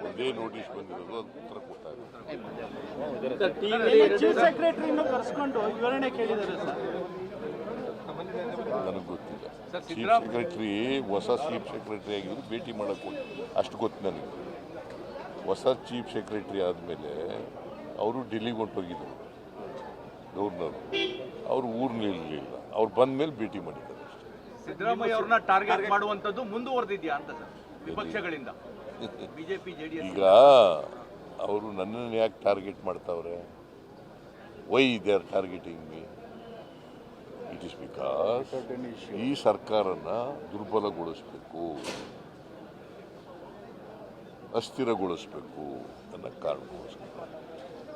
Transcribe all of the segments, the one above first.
ಒಂದೇ ನೋಟಿಸ್ ಬಂದಿರೋದು ಉತ್ತರ ಕೊಟ್ಟಾಗ ಚೀಫ್ ಸೆಕ್ರೆಟರಿನ ಕರೆಸ್ಕೊಂಡು ವಿವರಣೆ ಕೇಳಿದ್ದಾರೆ ಸರ್. ನನಗೆ ಗೊತ್ತಿಲ್ಲ. ಚೀಫ್ ಸೆಕ್ರೆಟರಿ ಹೊಸ ಚೀಫ್ ಸೆಕ್ರೆಟರಿ ಆಗಿದ್ರು ಭೇಟಿ ಮಾಡಕ್ಕೆ ಹೋಗಿ. ಅಷ್ಟು ಗೊತ್ತು ನನಗೆ. ಹೊಸ ಚೀಫ್ ಸೆಕ್ರೆಟರಿ ಆದಮೇಲೆ ಅವರು ಡೆಲ್ಲಿಗೆ ಹೊಂಟೋಗಿದ್ರು ಗವರ್ನರ್ ಅವರು. ಊರ್ನೇ ಇರಲಿಲ್ಲ ಅವ್ರು ಬಂದ ಮೇಲೆ ಭೇಟಿ ಮಾಡಿದ್ದಾರೆ. ಸಿದ್ದರಾಮಯ್ಯ ಅವ್ರನ್ನ ಟಾರ್ಗೆಟ್ ಮಾಡುವಂತದ್ದು ಮುಂದುವರೆದಿದ್ಯಾ ಅಂತ ಸರ್, ವಿಪಕ್ಷಗಳಿಂದ? ಬಿಜೆಪಿ ಜೆಡಿಎಸ್ ಈಗ ಅವರು ನನ್ನನ್ನು ಯಾಕೆ ಟಾರ್ಗೆಟ್ ಮಾಡ್ತಾವ್ರೆ? Why they are targeting me it is because ಈ ಸರ್ಕಾರನ ದುರ್ಬಲಗೊಳಿಸಬೇಕು, ಅಸ್ಥಿರಗೊಳಿಸಬೇಕು ಅನ್ನೋ ಕಾರಣಕ್ಕೋಸ್ಕರ.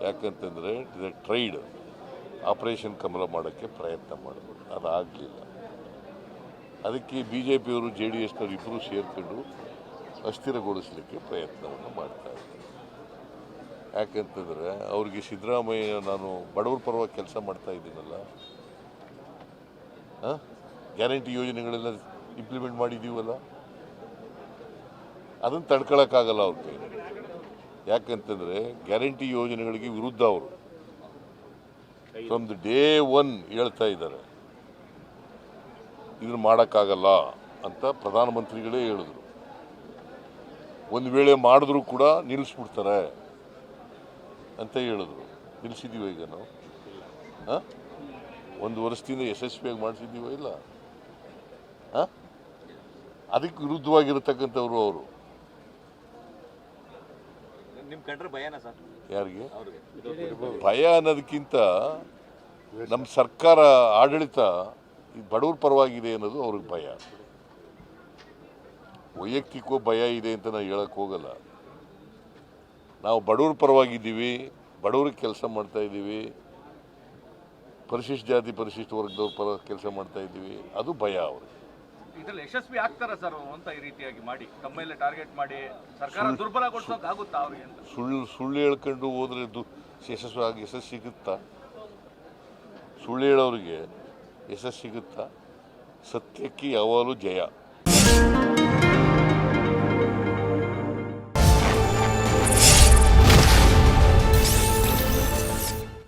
ಯಾಕಂತಂದರೆ ಟ್ರೈಡ್ ಆಪರೇಷನ್ ಕಮಲ ಮಾಡೋಕ್ಕೆ ಪ್ರಯತ್ನ ಮಾಡಬೇಕು ಅದಾಗಲಿಲ್ಲ. ಅದಕ್ಕೆ ಬಿ ಜೆ ಪಿಯವರು ಜೆ ಡಿ ಎಸ್ನವರು ಇಬ್ಬರು ಸೇರ್ಕೊಂಡು ಅಸ್ಥಿರಗೊಳಿಸಲಿಕ್ಕೆ ಪ್ರಯತ್ನವನ್ನು ಮಾಡ್ತಾ ಇದ್ದಾರೆ. ಯಾಕಂತಂದರೆ ಅವ್ರಿಗೆ ಸಿದ್ದರಾಮಯ್ಯ ನಾನು ಬಡವರ ಪರವಾಗಿ ಕೆಲಸ ಮಾಡ್ತಾ ಇದ್ದೀನಲ್ಲ ಗ್ಯಾರಂಟಿ ಯೋಜನೆಗಳೆಲ್ಲ ಇಂಪ್ಲಿಮೆಂಟ್ ಮಾಡಿದ್ದೀವಲ್ಲ? ಅದನ್ನು ತಡ್ಕೊಳಕ್ಕಾಗಲ್ಲ ಅವ್ರ ಕೈ ಯಾಕಂತಂದರೆ ಗ್ಯಾರಂಟಿ ಯೋಜನೆಗಳಿಗೆ ವಿರುದ್ಧ ಅವರು. ಫ್ರಮ್ ದ ಡೇ ಒನ್ ಹೇಳ್ತಾ ಇದ್ದಾರೆ. ಇದನ್ನು ಮಾಡೋಕ್ಕಾಗಲ್ಲ ಅಂತ ಪ್ರಧಾನಮಂತ್ರಿಗಳೇ ಹೇಳಿದ್ರು. ಒಂದು ವೇಳೆ ಮಾಡಿದ್ರು ಕೂಡ ನಿಲ್ಲಿಸ್ಬಿಡ್ತಾರೆ ಅಂತ ಹೇಳಿದ್ರು. ನಿಲ್ಲಿಸಿದ್ದೀವ ಈಗ ನಾವು? ಹಾಂ? ಒಂದು ವರ್ಷದಿಂದ ಯಶಸ್ವಿಯಾಗಿ ಮಾಡಿಸಿದ್ದೀವ ಇಲ್ಲ? ಹಾಂ? ಅದಕ್ಕೆ ವಿರುದ್ಧವಾಗಿರತಕ್ಕಂಥವ್ರು ಅವರು. ಯಾರಿಗೆ? ಭಯ ಅನ್ನೋದಕ್ಕಿಂತ ನಮ್ಮ ಸರ್ಕಾರ ಆಡಳಿತ ಬಡವ್ರ ಪರವಾಗಿದೆ ಅನ್ನೋದು ಅವ್ರಿಗೆ ಭಯ. ವೈಯಕ್ತಿಕವೂ ಭಯ ಇದೆ ಅಂತ ನಾವು ಹೇಳಕ್ಕೆ ಹೋಗಲ್ಲ. ನಾವು ಬಡವ್ರ ಪರವಾಗಿದ್ದೀವಿ ಬಡವ್ರಿಗೆ ಕೆಲಸ ಮಾಡ್ತಾ ಇದ್ದೀವಿ ಪರಿಶಿಷ್ಟ ಜಾತಿ ಪರಿಶಿಷ್ಟ ವರ್ಗದವ್ರ ಪರ ಕೆಲಸ ಮಾಡ್ತಾ ಇದ್ದೀವಿ ಅದು ಭಯ ಅವ್ರಿಗೆ. ಇದ್ರಲ್ಲಿ ಯಶಸ್ವಿ ಆಗ್ತಾರ ಸರ್ ಅಂತ ಈ ರೀತಿಯಾಗಿ ಮಾಡಿ? ತಮ್ಮ ಮೇಲೆ ಟಾರ್ಗೆಟ್ ಮಾಡಿ ಸರ್ಕಾರ ದುರ್ಬಲಗೊಳಿಸೋಕೆ ಆಗುತ್ತಾ ಅವ್ರಿಗೆ ಅಂತ? ಸುಳ್ಳು ಸುಳ್ಳು ಹೇಳ್ಕೊಂಡು ಹೋದ್ರೆ ದು ಯಶಸ್ವಿ ಆಗಿ ಯಶಸ್ಸು ಸಿಗುತ್ತಾ? ಸುಳ್ಳು ಹೇಳೋರಿಗೆ. ಯಶಸ್ಸು ಸಿಗುತ್ತಾ? ಸತ್ಯಕ್ಕೆ ಯಾವಾಗಲೂ ಜಯ.